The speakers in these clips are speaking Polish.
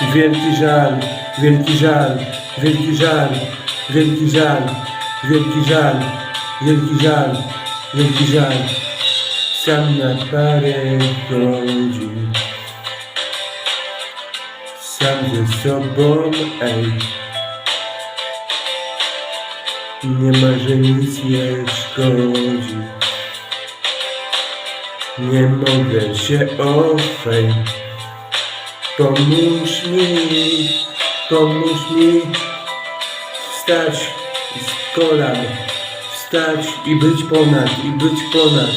Wielki żal, wielki żal, wielki żal, wielki żal, wielki żal, wielki żal, wielki żal. Sam na parę godzin. Sam ze sobą, ej. Nie ma, że nic nie szkodzi. Nie mogę się ofej. Pomóż mi, pomóż mi wstać z kolan, wstać i być ponad, i być ponad.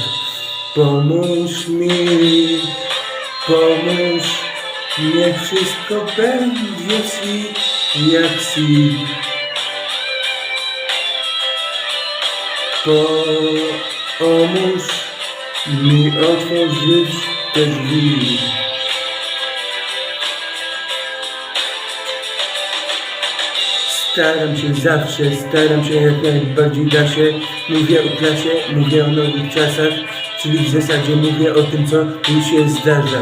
Pomóż mi, pomóż, niech wszystko będzie si, jak si. Pomóż mi otworzyć te drzwi. Staram się zawsze, staram się jak najbardziej da się. Mówię o klasie, mówię o nowych czasach, czyli w zasadzie mówię o tym, co mi się zdarza.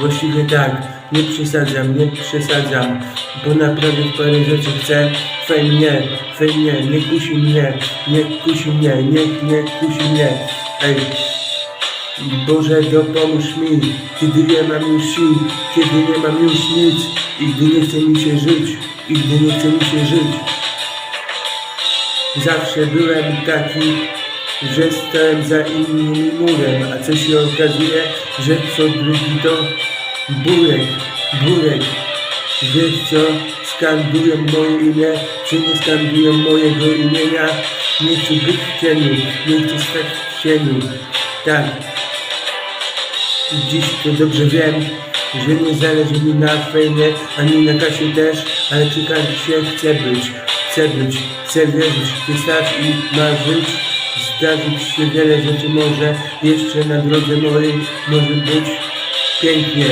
Właściwie tak, nie przesadzam, nie przesadzam, bo naprawdę parę rzeczy chcę. Fajnie, fajnie, nie kusi mnie, nie kusi mnie, nie, nie kusi mnie. Ej, Boże, dopomóż mi, kiedy nie mam już sił, kiedy nie mam już nic i gdy nie chce mi się żyć, i nie chce mi się żyć. Zawsze byłem taki, że stałem za innym murem, a co się okazuje, że co drugi to burek, burek. Wiesz co, skandują moje imię, czy nie skandują mojego imienia? Nie chcę być w cieniu, nie chcę stać w cieniu. Tak, Dziś to dobrze wiem, że nie zależy mi na fejmie, ani na kasie też, ale przy kasie chcę być, chcę być, chcę wierzyć, stać i marzyć. Zdarzyć się wiele rzeczy może, jeszcze na drodze mojej może być pięknie,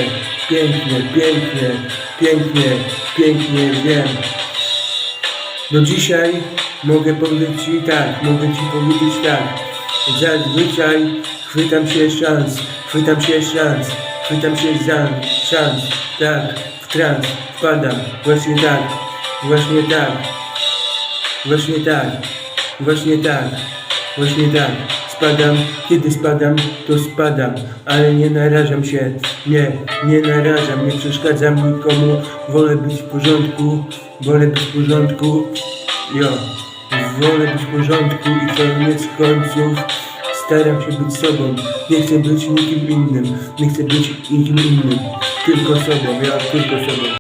pięknie, pięknie, pięknie, pięknie, wiem. No dzisiaj mogę powiedzieć Ci tak, mogę Ci powiedzieć tak. Zazwyczaj chwytam się szans, chwytam się szans, chwytam się za szans, tak, w trans, wpadam, właśnie tak, właśnie tak, właśnie tak, właśnie tak, właśnie tak. Spadam, kiedy spadam, to spadam, ale nie narażam się, nie, nie narażam, nie przeszkadzam nikomu, wolę być w porządku, wolę być w porządku, jo, wolę być w porządku i koniec końców staram się być sobą, nie chcę być nikim innym, nie chcę być nikim innym, tylko sobą, ja tylko sobą.